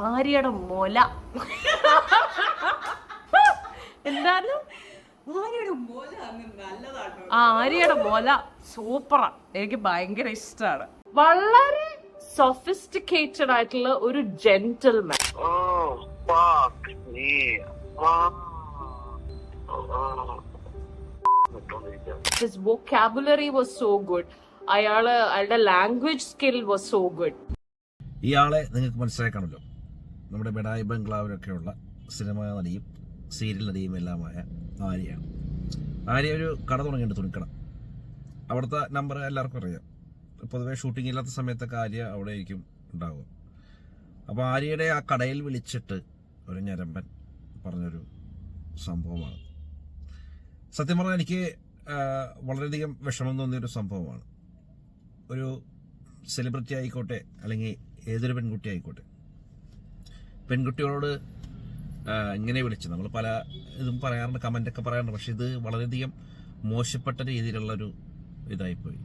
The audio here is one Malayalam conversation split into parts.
ആര്യയുടെ മൊല. എന്തായാലും? ആ ആര്യയുടെ മൊല സൂപ്പറാണ് എനിക്ക് ഭയങ്കര ഇഷ്ടമാണ് വളരെ സൊഫിസ്റ്റിക്കേറ്റഡ് ആയിട്ടുള്ള ഒരു gentleman. His vocabulary was so good അയാൾ അയാളുടെ language skill was so good ഇയാളെ നിങ്ങൾക്ക് മനസ്സിലാക്കണമല്ലോ നമ്മുടെ ബെഡായി ബംഗ്ലാവിലൊക്കെയുള്ള സിനിമാ നടിയും സീരിയൽ നടിയും എല്ലാമായ ആര്യയാണ് ആര്യ ഒരു കട തുടങ്ങിയിട്ട് തുണിക്കട. അവിടുത്തെ നമ്പർ എല്ലാവർക്കും അറിയാം. പൊതുവെ ഷൂട്ടിംഗ് ഇല്ലാത്ത സമയത്തൊക്കെ ആര്യ അവിടെ ആയിരിക്കും ഉണ്ടാവുക. അപ്പോൾ ആര്യയുടെ ആ കടയിൽ വിളിച്ചിട്ട് ഒരു ഞരമ്പൻ പറഞ്ഞൊരു സംഭവമാണ്. സത്യം പറഞ്ഞാൽ എനിക്ക് വളരെയധികം വിഷമം തോന്നിയൊരു സംഭവമാണ്. ഒരു സെലിബ്രിറ്റി ആയിക്കോട്ടെ അല്ലെങ്കിൽ ഏതൊരു പെൺകുട്ടി ആയിക്കോട്ടെ പെൺകുട്ടികളോട് ഇങ്ങനെ വിളിച്ചു. നമ്മൾ പല ഇതും പറയാറുണ്ട് കമന്റൊക്കെ പറയാറുണ്ട്. പക്ഷെ ഇത് വളരെയധികം മോശപ്പെട്ട രീതിയിലുള്ളൊരു ഇതായിപ്പോയി.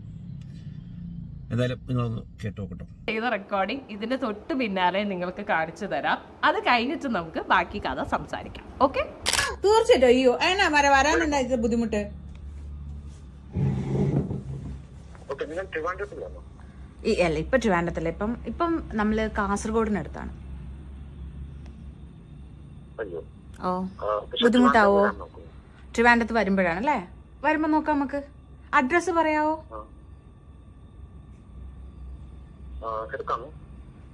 എന്തായാലും നിങ്ങളൊന്ന് കേട്ടോ കേട്ടോ ചെയ്ത റെക്കോർഡിംഗ് ഇതിന്റെ തൊട്ട് പിന്നാലെ നിങ്ങൾക്ക് കാണിച്ചു തരാം. അത് കഴിഞ്ഞിട്ട് നമുക്ക് ബാക്കി കഥ സംസാരിക്കാം. ഓക്കെ തീർച്ചയായിട്ടും. അയ്യോ എന്നാ മര വരാനുണ്ടായത് ബുദ്ധിമുട്ട്? അല്ല ഇപ്പൊ ട്രിവാൻഡത്തില്ല ഇപ്പം ഇപ്പം നമ്മൾ കാസർഗോഡിനടുത്താണ്. അയ്യോ ഓ ബുദ്ധിമുട്ടാവോ? ട്രിവാൻഡത്ത് വരാൻ വരുമ്പോഴാണ് അല്ലേ വരുമ്പോ നോക്കാം നമുക്ക്. അഡ്രസ് പറയാവോ?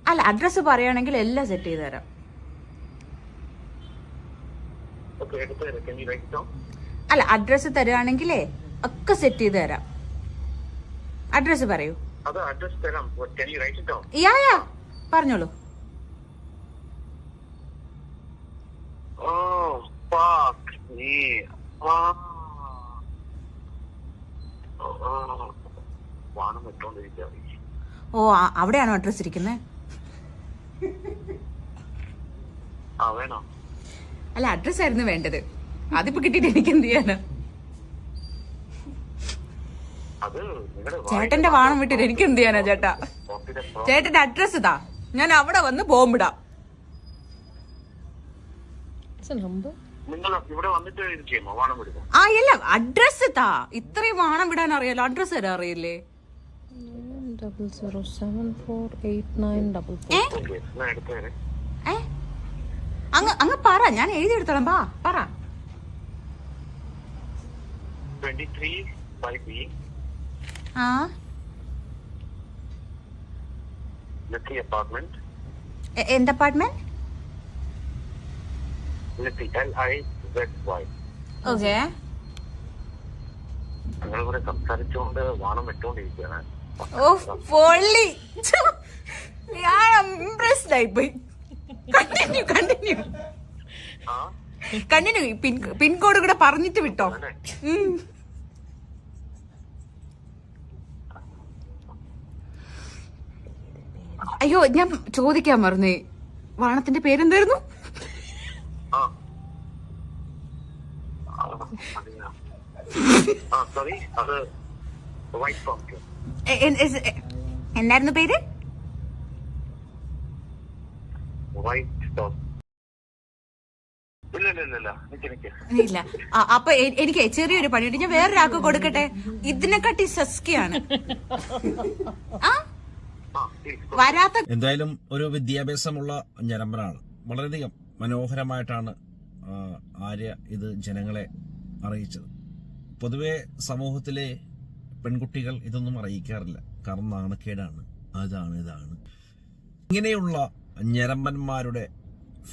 അല്ല അഡ്രസ് പറയുകയാണെങ്കിൽ എല്ലാം സെറ്റ് ചെയ്ത് തരാം. അല്ല അഡ്രസ് തരുവാണെങ്കിലേ ഒക്കെ സെറ്റ് ചെയ്ത് തരാം. അഡ്രസ് പറയൂ. യാ യാ പറഞ്ഞോളൂ ഓ me. Ah. Ah. വാണം വിട്ടോണ്ടിരിക്കാം ഓ ആ- അവിടെയാണോ അഡ്രസ്സ് ഇരിക്കുന്നത് ആ വേണോ അല്ല അഡ്രസ് ആയിരുന്നു വേണ്ടത് അതിപ്പോ കിട്ടിയിട്ട് എനിക്ക് എന്ത് ചെയ്യാനാ അത് നിങ്ങളുടെ ചേട്ടന്റെ വാണം വിട്ടിട്ട് എനിക്ക് എന്ത് ചെയ്യാനാ ചേട്ടാ ചേട്ടന്റെ അഡ്രസ് ഇതാ ഞാൻ അവിടെ വന്ന് ബോംബിടാം നിങ്ങൾ ആ ഇല്ല അഡ്രസ് താ. ഇത്രയും വാണം വിടാൻ അറിയാലോ. അഡ്രസ് തരാ അറിയില്ലേ? double zero seven four eight nine double four. ഏ? ഞാൻ എടുത്തു തരാം ഏ? അങ്ങ് അങ്ങ് പറ. ഞാൻ എഴുതിയെടുത്തോളാം പാ പറ. ആ. എന്ത് apartment lucky L I Z Y okay ഞങ്ങൾ ഇവിടെ സംസാരിച്ചുകൊണ്ട് വാണം വിട്ടോണ്ടിരിക്കുകയാണ് ഓ പൊള്ളി. ഞാൻ ഇംപ്രസ്ഡ് ആയി പോയി. കണ്ടിന്യൂ കണ്ടിന്യൂ ആ? കണ്ടിന്യൂ പിൻ പിൻകോഡ് കൂടെ പറഞ്ഞിട്ട് വിട്ടോ. അയ്യോ ഞാൻ ചോദിക്കാൻ മറന്നേ. വാണത്തിന്റെ പേരെന്തായിരുന്നു? ആ. ആ, സോറി അത് വൈറ്റ് പംപ്കിൻ എ- എ- എ- എ- എന്തായിരുന്നു പേര്? ഇല്ല അപ്പൊ എനിക്ക് ചെറിയൊരു പണിയുണ്ട് ഞാൻ വേറൊരാൾക്ക് കൊടുക്കട്ടെ? ഇതിനെക്കാട്ടി സസ്കിയാണ്. ആ? വരാത്ത എന്തായാലും ഒരു വിദ്യാഭ്യാസമുള്ള ഞരമ്പനാണ്. വളരെയധികം. മനോഹരമായിട്ടാണ് ആര്യ ഇത് ജനങ്ങളെ അറിയിച്ചത്. പൊതുവെ സമൂഹത്തിലെ പെൺകുട്ടികൾ ഇതൊന്നും അറിയിക്കാറില്ല. കാരണം നാണക്കേടാണ്. അതാണ് ഇതാണ്. ഇങ്ങനെയുള്ള ഞരമ്പന്മാരുടെ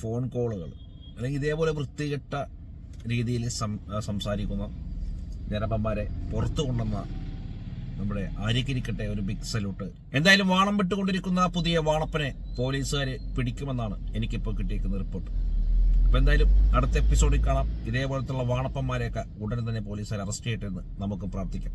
ഫോൺ കോളുകൾ അല്ലെങ്കിൽ ഇതേപോലെ വൃത്തികെട്ട രീതിയിൽ സംസാരിക്കുന്ന ഞരമ്പന്മാരെ പുറത്തു കൊണ്ടുവന്ന നമ്മുടെ അരികിരിക്കട്ടെ ഒരു ബിഗ് സല്യൂട്ട് എന്തായാലും വാണം വിട്ടുകൊണ്ടിരിക്കുന്ന പുതിയ വാണപ്പനെ പോലീസുകാരെ പിടിക്കുമെന്നാണ് എനിക്കിപ്പോൾ കിട്ടിയിരിക്കുന്ന റിപ്പോർട്ട് അപ്പൊ എന്തായാലും അടുത്ത എപ്പിസോഡിൽ കാണാം. ഇതേപോലത്തുള്ള വാണപ്പന്മാരെയൊക്കെ ഉടനെ തന്നെ പോലീസുകാർ അറസ്റ്റ് ചെയ്യട്ടെ എന്ന് നമുക്ക് പ്രാർത്ഥിക്കാം.